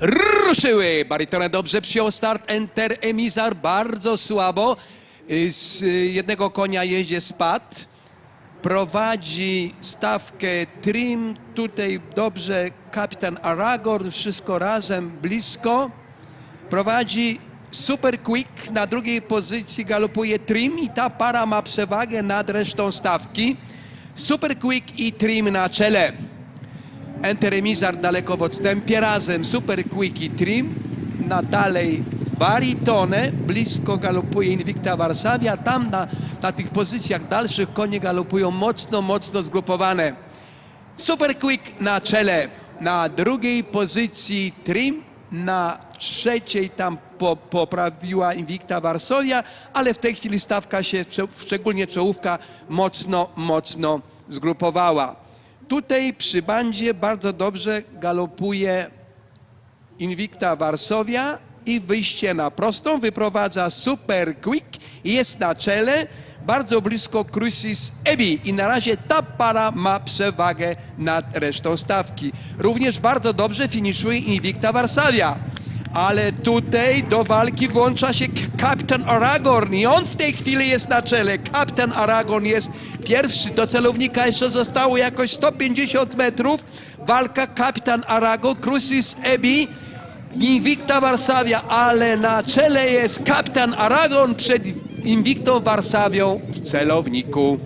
ruszyły. Barytona dobrze przyjął start, Enter Emizar bardzo słabo. Y, Z y, jednego konia jeździe spadł. Prowadzi stawkę Trim, tutaj dobrze kapitan Aragorn, wszystko razem blisko. Prowadzi Super Quick, na drugiej pozycji galopuje Trim i ta para ma przewagę nad resztą stawki. Super Quick i Trim na czele. Enteremizar daleko w odstępie, razem Super Quick i Trim, na dalej Baritone, blisko galopuje Invicta Varsavia, tam na, na tych pozycjach dalszych konie galopują mocno, mocno zgrupowane. Super Quick na czele, na drugiej pozycji Trim, na trzeciej tam po, poprawiła Invicta Varsovia, ale w tej chwili stawka się, cze- szczególnie czołówka, mocno, mocno zgrupowała. Tutaj przy bandzie bardzo dobrze galopuje Invicta Varsovia i wyjście na prostą wyprowadza Super Quick jest na czele bardzo blisko Crucis Ebi i na razie ta para ma przewagę nad resztą stawki. Również bardzo dobrze finiszuje Invicta Varsavia. Ale tutaj do walki włącza się kapitan Aragorn i on w tej chwili jest na czele. Kapitan Aragorn jest pierwszy. Do celownika jeszcze zostało jakoś 150 metrów. Walka kapitan Aragorn, Crucis Ebi Invicta Varsavia, ale na czele jest kapitan Aragon przed Invictą Varsavią w celowniku.